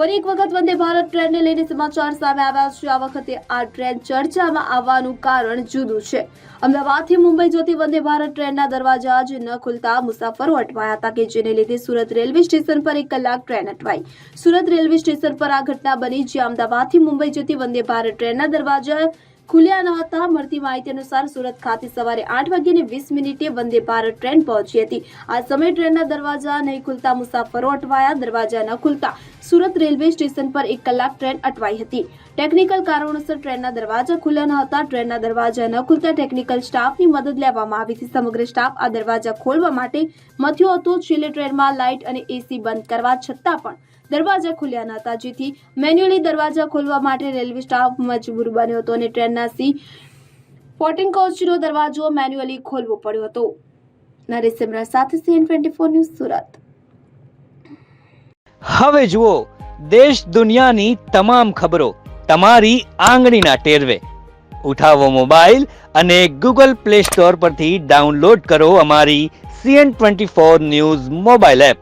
ફરી એક વખત વંદે ભારત ટ્રેનને લઈને સમાચાર સામે આવ્યા છે. આ વખતે આ ટ્રેન ચર્ચામાં આવવાનું કારણ જુદું છે. અમદાવાદથી મુંબઈ જતી વંદે ભારત ટ્રેનના દરવાજા જ ન ખુલતા મુસાફરો અટવાયા હતા કે જેને લીધે સુરત રેલવે સ્ટેશન પર એક કલાક ટ્રેન અટવાઈ. સુરત રેલવે સ્ટેશન પર આ ઘટના બની, જ્યાં અમદાવાદથી મુંબઈ જતી વંદે ભારત ટ્રેનના દરવાજા ખુલ્યા ન હતા. મળતી માહિતી અનુસાર સુરત ખાતે સવારે આઠ વાગ્યાને વીસ મિનિટે વંદે ભારત ટ્રેન પહોંચી હતી. આ સમયે ટ્રેનના દરવાજા નહીં ખુલતા, મુસાફરો અટવાયા, દરવાજા ન ખુલતા. સુરત રેલવે સ્ટેશન પર એક કલાક ટ્રેન અટવાઈ હતી. ટેકનિકલ કારણોસર ટ્રેનના દરવાજા ખુલ્લા ન હતા. ટ્રેનના દરવાજા ન ખુલતા ટેકનિકલ સ્ટાફની મદદ લેવામાં આવી હતી. સમગ્ર સ્ટાફ આ દરવાજા ખોલવા માટે મથ્યો હતો. છેલ્લે ટ્રેનમાં લાઇટ અને એસી બંધ કરવા છતાં પણ દરવાજા ખુલ્યા ન જેથી મેન્યુઅલી દરવાજા ખોલવા માટે રેલવે સ્ટાફ મજબૂર બન્યો હતો અને ટ્રેનના સી ફોર્ટીન કોચનો દરવાજો મેન્યુઅલી ખોલવો પડ્યો હતો. નરેશ સિમરા સાથે CN twenty four news Surat. હવે જુઓ, દેશ દુનિયાની તમામ ખબરો તમારી આંગળીના ટેરવે. ઉઠાવો મોબાઈલ અને ગૂગલ પ્લે સ્ટોર પરથી ડાઉનલોડ કરો અમારી CN twenty four news mobile app.